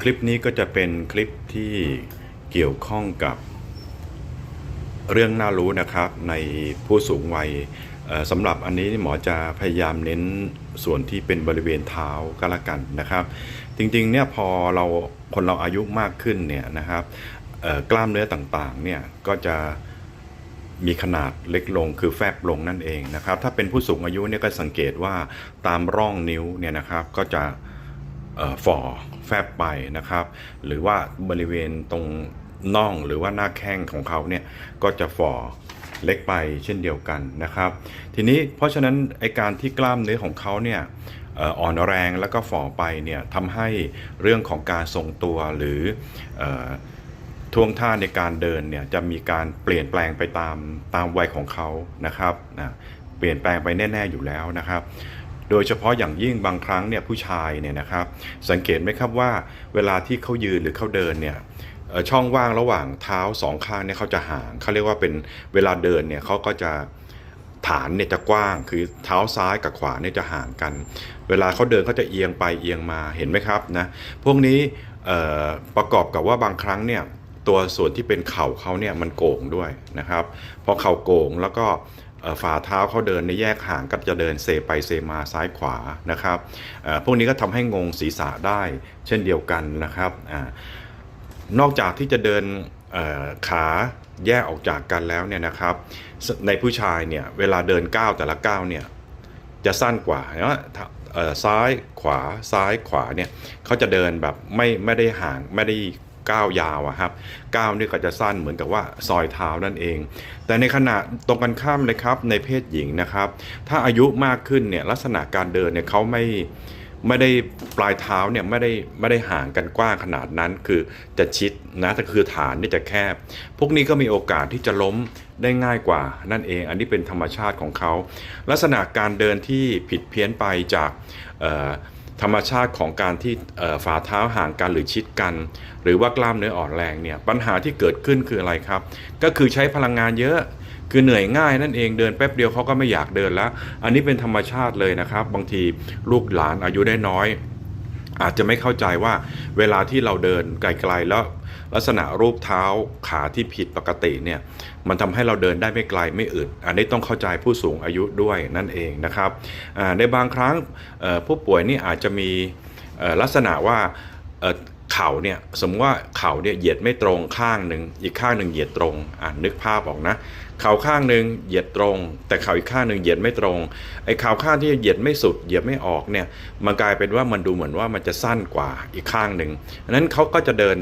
คลิปนี้ก็จะเป็นคลิปที่เกี่ยวข้องกับเรื่องน่ารู้นะครับในผู้สูงวัยสำหรับอันนี้หมอจะพยายามเน้นส่วนที่เป็นบริเวณเท้าก็แล้วกันนะครับ จริงๆเนี่ยพอเราคนเราอายุมากขึ้นเนี่ยนะครับกล้ามเนื้อต่างๆเนี่ยก็จะมีขนาดเล็กลงคือแฟบลงนั่นเองนะครับ ถ้าเป็นผู้สูงอายุเนี่ยก็สังเกตว่าตามร่องนิ้วเนี่ยนะครับก็จะ ฝ่อแฟบไปนะครับ หรือว่าบริเวณตรงน่องหรือว่าหน้าแข้งของเขาเนี่ยก็จะฝ่อเล็กไปเช่นเดียวกันนะครับ ทีนี้เพราะฉะนั้นไอการที่กล้ามเนื้อของเขาเนี่ยอ่อนแรงแล้วก็ฝ่อไปเนี่ยทำให้เรื่องของการทรงตัวหรือเอ่อท่วงท่าในการเดินเนี่ยจะมีการเปลี่ยนแปลงไปตามตามวัยของเขานะครับนะเปลี่ยนแปลงไปแน่ ๆอยู่แล้วนะครับ โดยเฉพาะอย่างยิ่งบางครั้งเนี่ยผู้ชายเนี่ยนะครับ สังเกตไหมครับว่า เวลาที่เขายืนหรือเขาเดินเนี่ยช่องว่างระหว่างเท้าสองข้างเนี่ยเขาจะห่างเขาเรียกว่าเป็นเวลาเดินเนี่ยเขาก็จะฐานเนี่ยจะกว้าง คือเท้าซ้ายกับขวาเนี่ยจะห่างกัน เวลาเขาเดินเขาจะเอียงไปเอียงมาเห็นไหมครับนะพวกนี้ประกอบกับว่าบางครั้งเนี่ยตัวส่วนที่เป็นเข่าเขาเนี่ยมันโก่งด้วยนะครับพอเข่าโก่งแล้วก็ ฝ่าเท้าเขาเดินในแยกห่างก็จะเดินเซไปเซมาซ้ายขวานะครับพวกนี้ก็ทำให้งงศีรษะได้เช่นเดียวกันนะครับอนอกจากที่จะเดินขาแยกออกจากกันแล้วเนี่ยนะครับ ในผู้ชายเนี่ยเวลาเดินก้าวแต่ละก้าวเนี่ยจะสั้นกว่าเนาะถ้าซ้ายขวาซ้ายขวาเนี่ยเขาจะเดินแบบไม่ไม่ได้ห่างไม่ได้ ก้าวยาวอะครับก้าวนี่ก็จะสั้นเหมือนกับว่าซอยเท้านั่นเอง แต่ในขณะตรงกันข้ามเลยครับในเพศหญิงนะครับ ถ้าอายุมากขึ้นเนี่ยลักษณะการเดินเนี่ยเขาไม่ไม่ได้ปลายเท้าเนี่ยไม่ได้ไม่ได้ห่างกันกว้างขนาดนั้นคือจะชิดนะแต่คือฐานนี่จะแคบ พวกนี้ก็มีโอกาสที่จะล้มได้ง่ายกว่า นั่นเองอันนี้เป็นธรรมชาติของเขา ลักษณะการเดินที่ผิดเพี้ยนไปจากเอ่อ ธรรมชาติของการที่ฝ่าเท้าห่างกันหรือชิดกัน หรือว่ากล้ามเนื้ออ่อนแรงเนี่ยปัญหาที่เกิดขึ้นคืออะไรครับ ก็คือใช้พลังงานเยอะคือเหนื่อยง่ายนั่นเองเดินแป๊บเดียวเขาก็ไม่อยากเดินแล้ว อันนี้เป็นธรรมชาติเลยนะครับ บางทีลูกหลานอายุได้น้อย อาจจะไม่เข้าใจว่าเวลาที่เราเดินไกลๆแล้ว ลักษณะรูปเท้าขาที่ผิดปกติเนี่ยมันทำให้เราเดินได้ไม่ไกลไม่อึดอันนี้ต้องเข้าใจผู้สูงอายุด้วยนั่นเองนะครับในบางครั้งผู้ป่วยนี่อาจจะมีลักษณะว่าเข่าเนี่ยสมมติว่าเข่าเนี่ยเหยียดไม่ตรงข้างหนึ่งอีกข้างหนึ่งเหยียดตรงอ่านึกภาพออกนะเข่าข้างหนึ่งเหยียดตรง แต่เข่าอีกข้างหนึ่งเหยียดไม่ตรงไอ้เข่าข้างที่เหยียดไม่สุดเหยียดไม่ออกเนี่ยมันกลายเป็นว่ามันดูเหมือนว่ามันจะสั้นกว่าอีกข้างหนึ่งนั้นเขาก็จะเดิน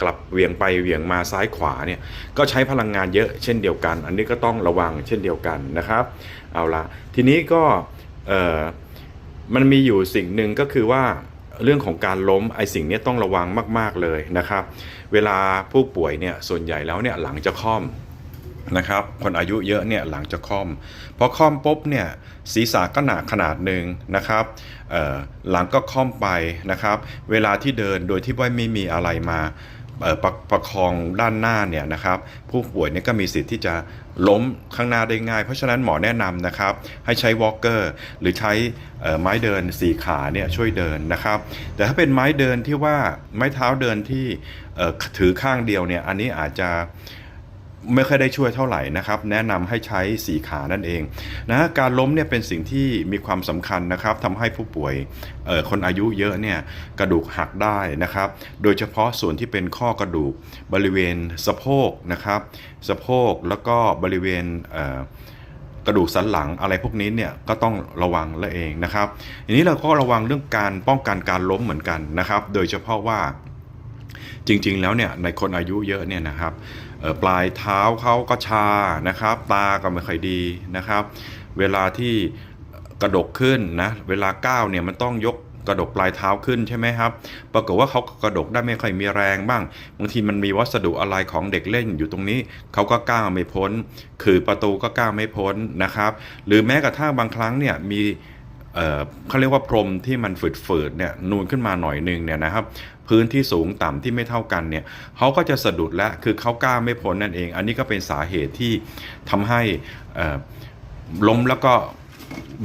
กลับเวียงไปเวียงมาซ้ายขวาเนี่ยก็ใช้พลังงานเยอะเช่นเดียวกัน อันนี้ก็ต้องระวังเช่นเดียวกันนะครับ เอาละทีนี้ก็มันมีอยู่สิ่งหนึ่งก็คือว่าเรื่องของการล้มไอ้สิ่งนี้ต้องระวังมาก ๆเลยนะครับ เวลาผู้ป่วยเนี่ยส่วนใหญ่แล้วเนี่ยหลังจะค่อม นะครับคนอายุเยอะเนี่ยหลังจะค่อมพอค่อมปุ๊บเนี่ยศีรษะก็หนาขนาดหนึ่งนะครับหลังก็ค่อมไปนะครับ เวลาที่เดินโดยที่ว่าไม่มีอะไรมาประประคองด้านหน้าเนี่ยนะครับผู้ป่วยเนี่ยก็มีสิทธิ์ที่จะล้มข้างหน้าได้ง่าย เพราะฉะนั้นหมอแนะนำนะครับ ให้ใช้วอล์กเกอร์หรือใช้ไม้เดินสี่ขาเนี่ยช่วยเดินนะครับ แต่ถ้าเป็นไม้เดินที่ว่าไม้เท้าเดินที่ถือข้างเดียวเนี่ยอันนี้อาจจะ ไม่ค่อยได้ช่วยเท่าไหร่นะครับ แนะนำให้ใช้สีขานั่นเองนะการล้มเนี่ยเป็นสิ่งที่มีความสำคัญนะครับทำให้ผู้ป่วยเอ่อคนอายุเยอะเนี่ยกระดูกหักได้นะครับ โดยเฉพาะส่วนที่เป็นข้อกระดูกบริเวณสะโพกนะครับสะโพกแล้วก็บริเวณเอ่อกระดูกสันหลังอะไรพวกนี้เนี่ยก็ต้องระวังละเองนะครับทีนี้เราก็ระวังเรื่องการป้องกันการล้มเหมือนกันนะครับ โดยเฉพาะว่า จริงๆ แล้วเนี่ยในคนอายุเยอะเนี่ยนะครับปลายเท้าเขาก็ชานะครับ ตาก็ไม่ค่อยดีนะครับ เวลาที่กระดกขึ้นนะเวลาก้าวเนี่ยมันต้องยกกระดกปลายเท้าขึ้นใช่ไหมครับ ปรากฏว่าเขากระดกได้ไม่ค่อยมีแรงบ้าง บางทีมันมีวัสดุอะไรของเด็กเล่นอยู่ตรงนี้ เขาก็ก้าวไม่พ้น คือประตูก็ก้าวไม่พ้นนะครับ หรือแม้กระทั่งบางครั้งเนี่ยมีเขาเรียกว่าพรมที่มันฝืดๆเนี่ยนูนขึ้นมาหน่อยหนึงเนี่ยนะครับ พื้นที่สูงต่ำที่ไม่เท่ากันเนี่ยเขาก็จะสะดุดและคือเขาก้าไม่พ้นนั่นเอง อันนี้ก็เป็นสาเหตุที่ทำให้ล้มแล้วก็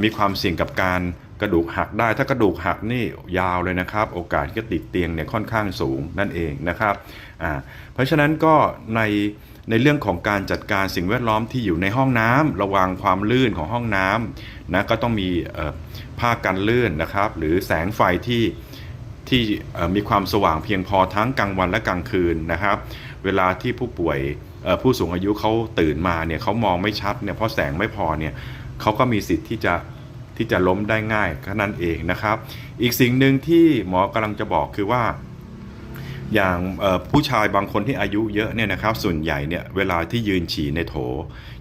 มีความเสี่ยงกับการกระดูกหักได้ ถ้ากระดูกหักนี่ยาวเลยนะครับ โอกาสที่จะติดเตียงเนี่ยค่อนข้างสูงนั่นเองนะครับอ่าเพราะฉะนั้นก็ในในเรื่องของการจัดการสิ่งแวดล้อมที่อยู่ในห้องน้ำระวังความลื่นของห้องน้ำนะก็ต้องมีผ้ากันลื่นนะครับ หรือแสงไฟที่ ที่มีความสว่างเพียงพอทั้งกลางวันและกลางคืนนะครับ เวลาที่ผู้ป่วยผู้สูงอายุเขาตื่นมาเนี่ยเขามองไม่ชัดเนี่ยเพราะแสงไม่พอเนี่ยเขาก็มีสิทธิ์ที่จะที่จะล้มได้ง่ายแค่นั้นเองนะครับ อีกสิ่งหนึ่งที่หมอกำลังจะบอกคือว่า อย่างผู้ชายบางคนที่อายุเยอะเนี่ยนะครับส่วนใหญ่เนี่ยเวลาที่ยืนฉี่ในโถ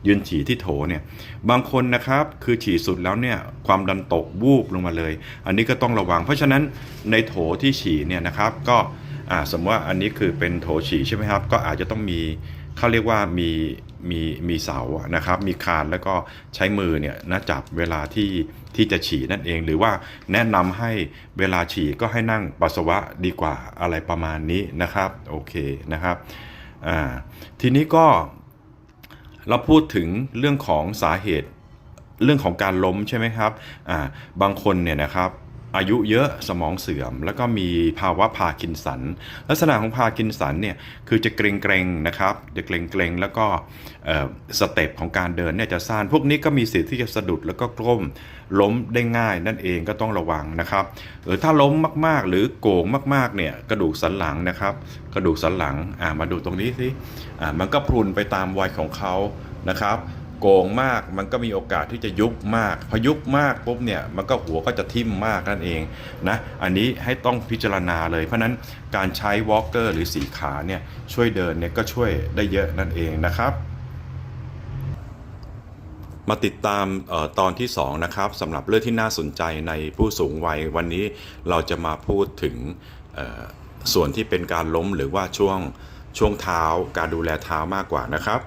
ยืนฉี่ที่โถเนี่ยบางคนนะครับคือฉี่สุดแล้วเนี่ยความดันตกวูบลงมาเลย อันนี้ก็ต้องระวัง เพราะฉะนั้นในโถที่ฉี่เนี่ยนะครับก็สมมติว่าอันนี้คือเป็นโถฉี่ใช่ไหมครับก็อาจจะต้องมีเขาเรียกว่ามีมีมีเสานะครับมีคานแล้วก็ใช้มือเนี่ยนะจับเวลาที่ ที่จะฉี่นั่นเอง หรือว่าแนะนำให้เวลาฉี่ก็ให้นั่งปัสสาวะดีกว่าอะไรประมาณนี้นะครับโอเคนะครับทีนี้ก็เราพูดถึงเรื่องของสาเหตุเรื่องของการล้มใช่ไหมครับบางคนเนี่ยนะครับ อายุเยอะสมองเสื่อม แล้วก็มีภาวะพาร์กินสัน ลักษณะของพาร์กินสันเนี่ยคือจะเกรงเกรงๆนะครับจะเกรงเกรงๆแล้วก็สเต็ปของการเดินเนี่ยจะสั้นพวกนี้ก็มีสิทธิ์ที่จะสะดุดแล้วก็กล้มล้มได้ง่ายนั่นเองก็ต้องระวังนะครับเออถ้าล้มมากๆ หรือโก่งมากๆเนี่ยกระดูกสันหลังนะครับ กระดูกสันหลังมาดูตรงนี้สิมันก็พรุนไปตามวัยของเขานะครับ โกงมาก มันก็มีโอกาสที่จะยุบมากพอยุบมากปุ๊บเนี่ยมันก็หัวก็จะทิ่มมากนั่นเองนะอันนี้ให้ต้องพิจารณาเลย เพราะนั้นการใช้วอล์กเกอร์หรือสีขาเนี่ยช่วยเดินเนี่ยก็ช่วยได้เยอะนั่นเองนะครับมาติดตามออตอนที่2นะครับสำหรับเรื่องที่น่าสนใจในผู้สูงวัยวันนี้เราจะมาพูดถึงส่วนที่เป็นการล้มหรือว่าช่วงช่วงเท้าการดูแลเท้ามากกว่านะครับ